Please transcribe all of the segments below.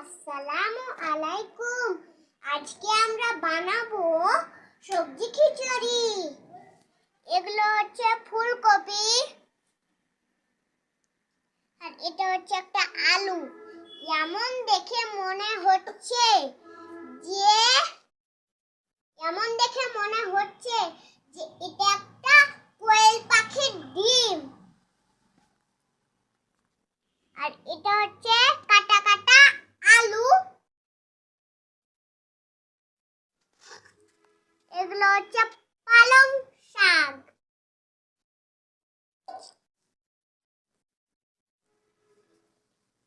আসসালামু আলাইকুম। আজকে আমরা বানাবো সবজি খিচুড়ি। এগুলো হচ্ছে ফুলকপি আর এটা হচ্ছে একটা আলু। এমন দেখে মনে হচ্ছে যে এমন দেখে মনে হচ্ছে যে এটা একটা কোয়েল পাখির ডিম। আর এটা হচ্ছে এগুলো হচ্ছে পালং শাক।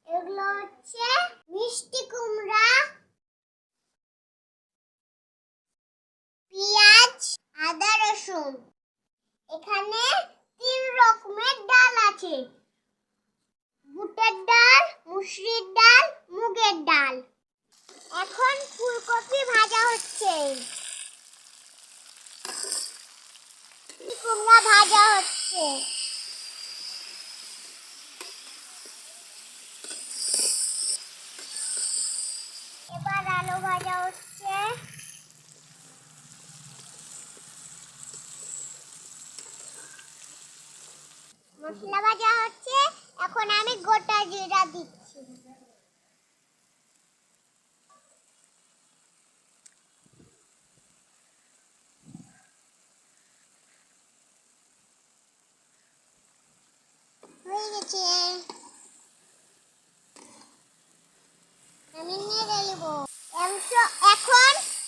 এগুলো হচ্ছে মিষ্টি কুমড়া, পেঁয়াজ, আদা, রসুন। এখানে তিন রকমের ডাল আছে। বুটের ডাল, মুসুরির ডাল, মুগের ডাল। এখন ফুলকপি ভাজা হচ্ছে। কুমড়া ভাজা হচ্ছে। এবার আলু ভাজা হচ্ছে। মশলা ভাজা হচ্ছে এখন আমি গোটা জিরা দিচ্ছি হয়ে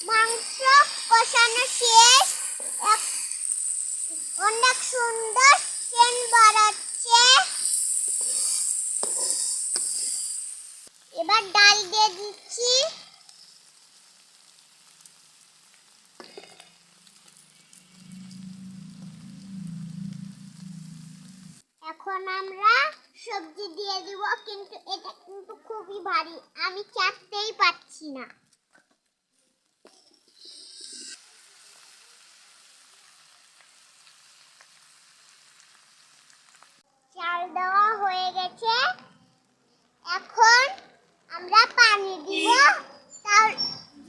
মাংস কষানো শেষ অনেক সুন্দর সেন বাড়াচ্ছে এবার ডাল দিয়ে দিচ্ছি। এখন আমরা সবজি দিয়ে দিব কিন্তু এটা কিন্তু খুবই ভারী। আমি চাটতেই পারছি না চাল দেওয়া হয়ে গেছে এখন আমরা পানি দিব তাও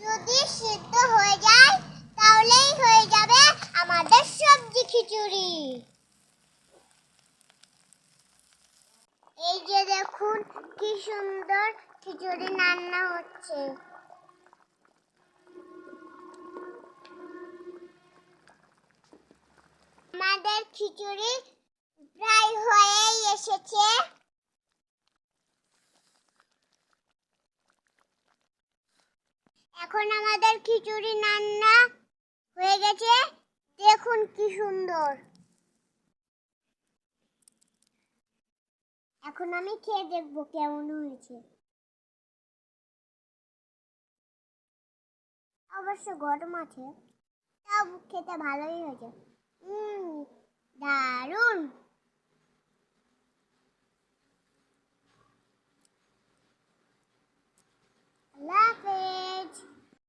যদি সিদ্ধ হয়ে যায় তাহলেই হয়ে যাবে আমাদের সবজি খিচুড়ি এই যে দেখুন কি সুন্দর খিচুড়ি রান্না হচ্ছে। আমাদের খিচুড়ি প্রায় হয়েই এসেছে। এখন আমাদের খিচুড়ি রান্না হয়ে গেছে। দেখুন কি সুন্দর। এখন আমি খেয়ে দেখব কেমন হয়েছে। অবশ্য গরম আছে তাও খেতে ভালোই হয়েছে। দারুণ।